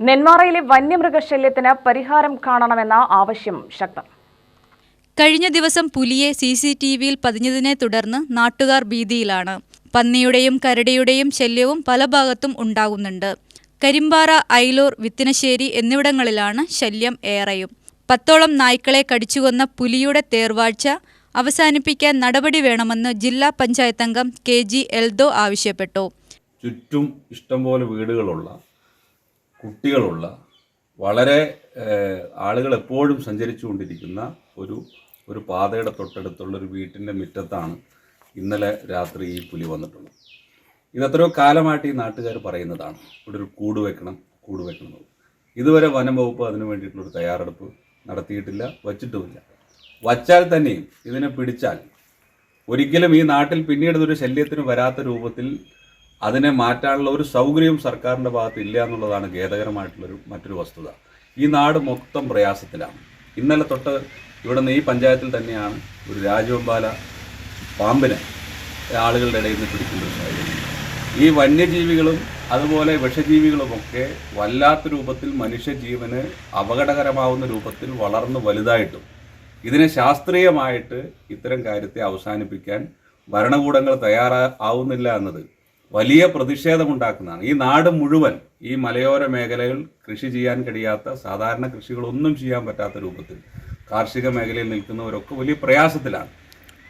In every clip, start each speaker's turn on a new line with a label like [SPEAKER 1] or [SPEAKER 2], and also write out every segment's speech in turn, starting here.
[SPEAKER 1] നെന്മാറയിലെ വന്യമൃഗശല്യത്തിന് പരിഹാരം കാണണമെന്ന ആവശ്യം ശക്തം.
[SPEAKER 2] കഴിഞ്ഞ ദിവസം പുലിയെ സി സി ടി വിയിൽ പതിഞ്ഞതിനെ തുടർന്ന് നാട്ടുകാർ ഭീതിയിലാണ്. പന്നിയുടെയും കരടിയുടെയും ശല്യവും പല ഭാഗത്തും ഉണ്ടാകുന്നുണ്ട്. കരിമ്പാറ ഐലൂർ വിത്തിനശ്ശേരി എന്നിവിടങ്ങളിലാണ് ശല്യം ഏറെയും. പത്തോളം നായ്ക്കളെ കടിച്ചുകൊന്ന പുലിയുടെ തേർവാഴ്ച അവസാനിപ്പിക്കാൻ നടപടി വേണമെന്ന് ജില്ലാ പഞ്ചായത്ത് അംഗം കെ ജി എൽദോ ആവശ്യപ്പെട്ടു.
[SPEAKER 3] ചുറ്റും ഇഷ്ടംപോലെ വീടുകളുള്ള കുട്ടികളുള്ള വളരെ ആളുകൾ എപ്പോഴും സഞ്ചരിച്ചു കൊണ്ടിരിക്കുന്ന ഒരു ഒരു പാതയുടെ തൊട്ടടുത്തുള്ള ഒരു വീട്ടിന്റെ മുറ്റത്താണ് ഇന്നലെ രാത്രി ഈ പുലി വന്നിട്ടുള്ളത്. ഇത് എത്രയോ കാലമായിട്ട് ഈ നാട്ടുകാർ പറയുന്നതാണ് ഇവിടെ ഒരു കൂട് വെക്കണം കൂട് വെക്കണം. ഇതുവരെ വനം വകുപ്പ് അതിന് വേണ്ടിയിട്ടുള്ളൊരു തയ്യാറെടുപ്പ് നടത്തിയിട്ടില്ല വച്ചിട്ടുമില്ല. വച്ചാൽ തന്നെയും ഇതിനെ പിടിച്ചാൽ ഒരിക്കലും ഈ നാട്ടിൽ പിന്നീട് ഒരു ശല്യത്തിന് വരാത്ത രൂപത്തിൽ അതിനെ മാറ്റാനുള്ള ഒരു സൗകര്യവും സർക്കാരിന്റെ ഭാഗത്ത് ഇല്ല എന്നുള്ളതാണ് ഖേദകരമായിട്ടുള്ളൊരു മറ്റൊരു വസ്തുത. ഈ നാട് മൊത്തം പ്രയാസത്തിലാണ്. ഇന്നലെ തൊട്ട് ഇവിടെ നിന്ന് ഈ പഞ്ചായത്തിൽ തന്നെയാണ് ഒരു രാജവെമ്പാല പാമ്പിനെ ആളുകളുടെ ഇടയിൽ നിന്ന് പിടിക്കുന്ന ഈ വന്യജീവികളും അതുപോലെ വിഷജീവികളുമൊക്കെ വല്ലാത്ത രൂപത്തിൽ മനുഷ്യജീവന് അപകടകരമാവുന്ന രൂപത്തിൽ വളർന്നു വലുതായിട്ടും ഇതിനെ ശാസ്ത്രീയമായിട്ട് ഇത്തരം കാര്യത്തെ അവസാനിപ്പിക്കാൻ ഭരണകൂടങ്ങൾ തയ്യാറാവുന്നില്ല എന്നത് വലിയ പ്രതിഷേധമുണ്ടാക്കുന്നതാണ്. ഈ നാട് മുഴുവൻ ഈ മലയോര മേഖലകൾ കൃഷി ചെയ്യാൻ കഴിയാത്ത സാധാരണ കൃഷികളൊന്നും ചെയ്യാൻ പറ്റാത്ത രൂപത്തിൽ കാർഷിക മേഖലയിൽ നിൽക്കുന്നവരൊക്കെ വലിയ പ്രയാസത്തിലാണ്.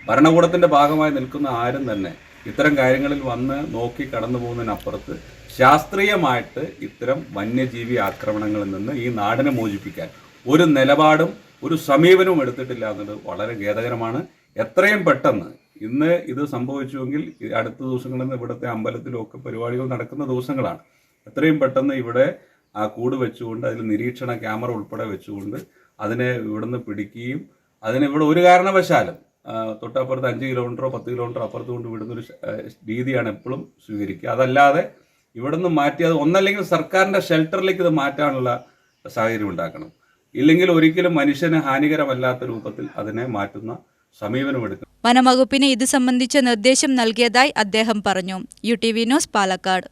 [SPEAKER 3] ഭരണകൂടത്തിന്റെ ഭാഗമായി നിൽക്കുന്ന ആരും തന്നെ ഇത്തരം കാര്യങ്ങളിൽ വന്ന് നോക്കി കടന്നു പോകുന്നതിനപ്പുറത്ത് ശാസ്ത്രീയമായിട്ട് ഇത്തരം വന്യജീവി ആക്രമണങ്ങളിൽ നിന്ന് ഈ നാടിനെ മോചിപ്പിക്കാൻ ഒരു നിലപാടും ഒരു സമീപനവും എടുത്തിട്ടില്ല എന്നത് വളരെ ഖേദകരമാണ്. എത്രയും പെട്ടെന്ന് ഇന്ന് ഇത് സംഭവിച്ചുവെങ്കിൽ അടുത്ത ദിവസങ്ങളിൽ ഇവിടുത്തെ അമ്പലത്തിലും ഒക്കെ പരിപാടികൾ നടക്കുന്ന ദിവസങ്ങളാണ്. എത്രയും പെട്ടെന്ന് ഇവിടെ ആ കൂട് വെച്ചുകൊണ്ട് അതിൽ നിരീക്ഷണ ക്യാമറ ഉൾപ്പെടെ വെച്ചുകൊണ്ട് അതിനെ ഇവിടുന്ന് പിടിക്കുകയും അതിനെ ഇവിടെ ഒരു കാരണവശാലും തൊട്ടപ്പുറത്ത് അഞ്ച് കിലോമീറ്ററോ പത്ത് കിലോമീറ്ററോ അപ്പുറത്ത് കൊണ്ട് വിടുന്നൊരു രീതിയാണ് എപ്പോഴും സ്വീകരിക്കുക. അതല്ലാതെ ഇവിടുന്ന് മാറ്റി അത് ഒന്നല്ലെങ്കിൽ സർക്കാരിന്റെ ഷെൽട്ടറിലേക്ക് ഇത് മാറ്റാനുള്ള സാഹചര്യം ഉണ്ടാക്കണം. ഇല്ലെങ്കിൽ ഒരിക്കലും മനുഷ്യന് ഹാനികരമല്ലാത്ത രൂപത്തിൽ അതിനെ മാറ്റുന്ന സമീപനമെടുക്കണം
[SPEAKER 2] വനംവകുപ്പിന് ഇത് സംബന്ധിച്ച നിർദ്ദേശം നൽകിയതായി അദ്ദേഹം പറഞ്ഞു. U T V news Palakkad.